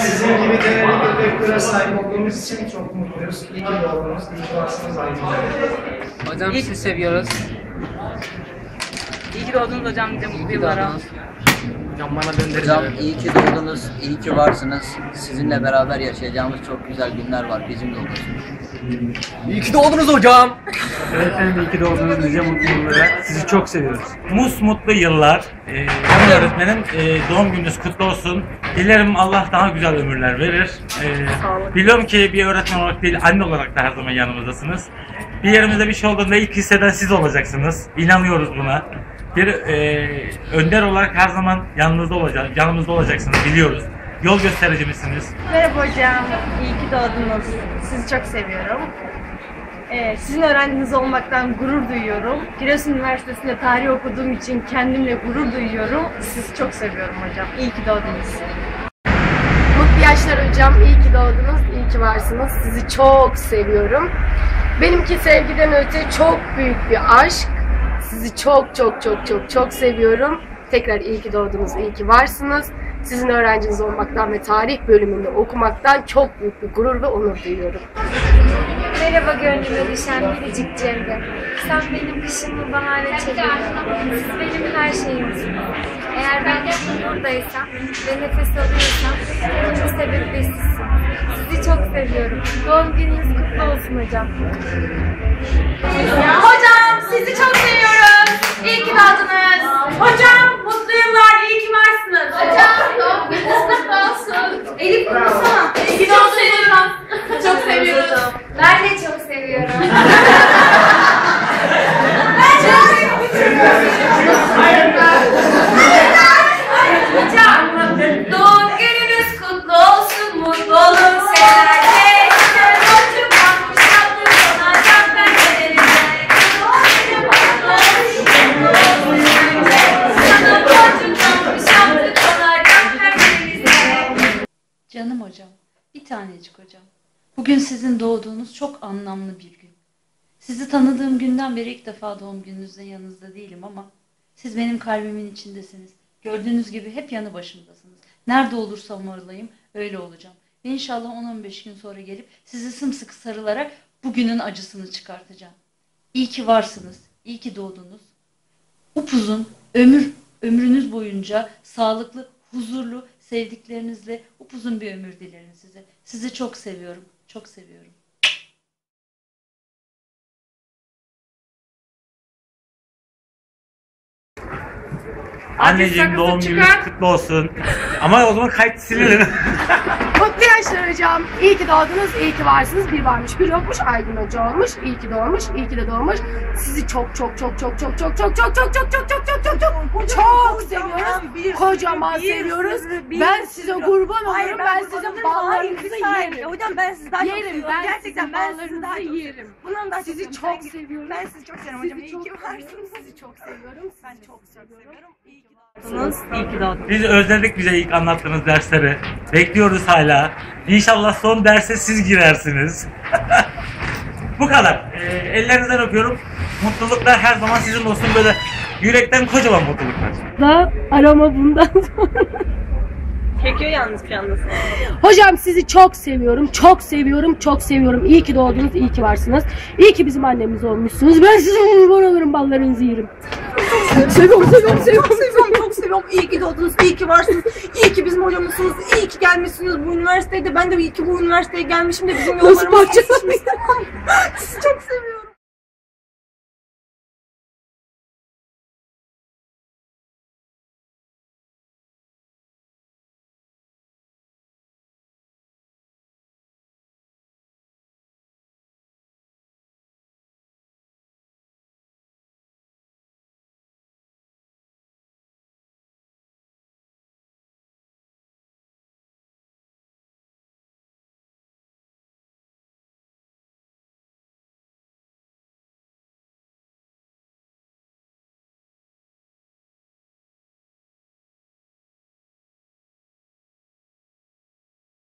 Sizin gibi değerli bir rektöre sahip olduğumuz için çok mutluyuz. İyi ki doğdunuz, iyi ki varsınız ayrıca. Hocam sizi seviyoruz. İyi ki doğdunuz hocam bize mutlu yıllara. Hocam bana döndürün. Hocam iyi ki doğdunuz, iyi ki varsınız. Sizinle beraber yaşayacağımız çok güzel günler var. Bizim de olsun. İyi ki doğdunuz hocam. Öğretmenim iyi ki doğdunuz nice mutlu yıllara. Sizi çok seviyoruz. Mus mutlu yıllar. Ee, Yaman öğretmenim e, doğum gününüz kutlu olsun. Dilerim Allah daha güzel ömürler verir. Ee, biliyorum ki bir öğretmen olarak değil anne olarak da her zaman yanımızdasınız. Bir yerimizde bir şey olduğunda ilk hisseden siz olacaksınız. İnanıyoruz buna. Bir e, önder olarak her zaman yanınızda olacak, yanımızda olacaksınız biliyoruz. Yol göstericimizsiniz. Merhaba hocam, iyi ki doğdunuz. Sizi çok seviyorum. Ee, sizin öğrenciniz olmaktan gurur duyuyorum. Giresun Üniversitesi'nde tarih okuduğum için kendimle gurur duyuyorum. Sizi çok seviyorum hocam. İyi ki doğdunuz. Mutlu yaşlar hocam. İyi ki doğdunuz. iyi ki varsınız. Sizi çok seviyorum. Benimki sevgiden öte çok büyük bir aşk. Sizi çok çok çok çok çok seviyorum. Tekrar iyi ki doğdunuz. iyi ki varsınız. Sizin öğrenciniz olmaktan ve tarih bölümünde okumaktan çok büyük bir gurur ve onur duyuyorum. Merhaba gönlüme düşen biricik Cemre. Sen benim kışımı bahara çeviriyorsun. Siz benim her şeyimsiniz. Eğer ben bugün buradaysam ve nefes alıyorsam bunun sebebi de sizsiniz. Sizi çok seviyorum. Doğum gününüz kutlu olsun hocam. Canım hocam, bir tanecik hocam. Bugün sizin doğduğunuz çok anlamlı bir gün. Sizi tanıdığım günden beri ilk defa doğum gününüzde yanınızda değilim ama siz benim kalbimin içindesiniz. Gördüğünüz gibi hep yanı başımdasınız. Nerede olursam oradayım, öyle olacağım. Ve inşallah 10-15 gün sonra gelip sizi sımsıkı sarılarak bugünün acısını çıkartacağım. İyi ki varsınız, iyi ki doğdunuz. Upuzun ömür ömrünüz boyunca sağlıklı, huzurlu, sevdiklerinizle upuzun bir ömür dilerim size. Sizi çok seviyorum. Çok seviyorum. Anneciğim doğum gününüz kutlu olsun. Ama o zaman kayıt silelim. Yaşlar hocam. İyi ki doğdunuz, iyi ki varsınız. Bir varmış, bir yokmuş. Aydın Hoca olmuş. İyi ki doğmuş, iyi ki de doğmuş. Sizi çok çok çok çok çok çok çok çok çok çok çok çok çok çok çok çok seviyoruz. Kocaman seviyoruz. Ben size kurban olurum. Ben sizin ballarınızı yerim. Hocam ben sizi daha çok Yerim seviyorum. ben Gerçekten sizin ben sizi daha çok yerim. Bundan daha Sizi çok seviyorum. Ben sizi çok seviyorum hocam. İyi ki varsınız. Sizi çok seviyorum. Sizi çok seviyorum. İyi ki İyi ki doğdunuz. Biz özledik bize ilk anlattığınız dersleri. Bekliyoruz hala. İnşallah son derse siz girersiniz. Bu kadar. Ee, ellerinizden öpüyorum. Mutluluklar her zaman sizin olsun böyle yürekten kocaman mutluluklar. da arama bundan sonra. Çekiyor yalnız bir anda seni. Hocam sizi çok seviyorum, çok seviyorum, çok seviyorum. İyi ki doğdunuz, iyi ki varsınız. İyi ki bizim annemiz olmuşsunuz. Ben size kurban olurum, ballarınızı yerim. Seviyorum, seviyorum, seviyorum, seviyorum, seviyorum. İyi ki doğdunuz, iyi ki varsınız. İyi ki bizim hocamızsınız, iyi ki gelmişsiniz bu üniversitede. Ben de iyi ki bu üniversiteye gelmişim de bizim yollarımız kesişmiş. Sizi çok seviyorum.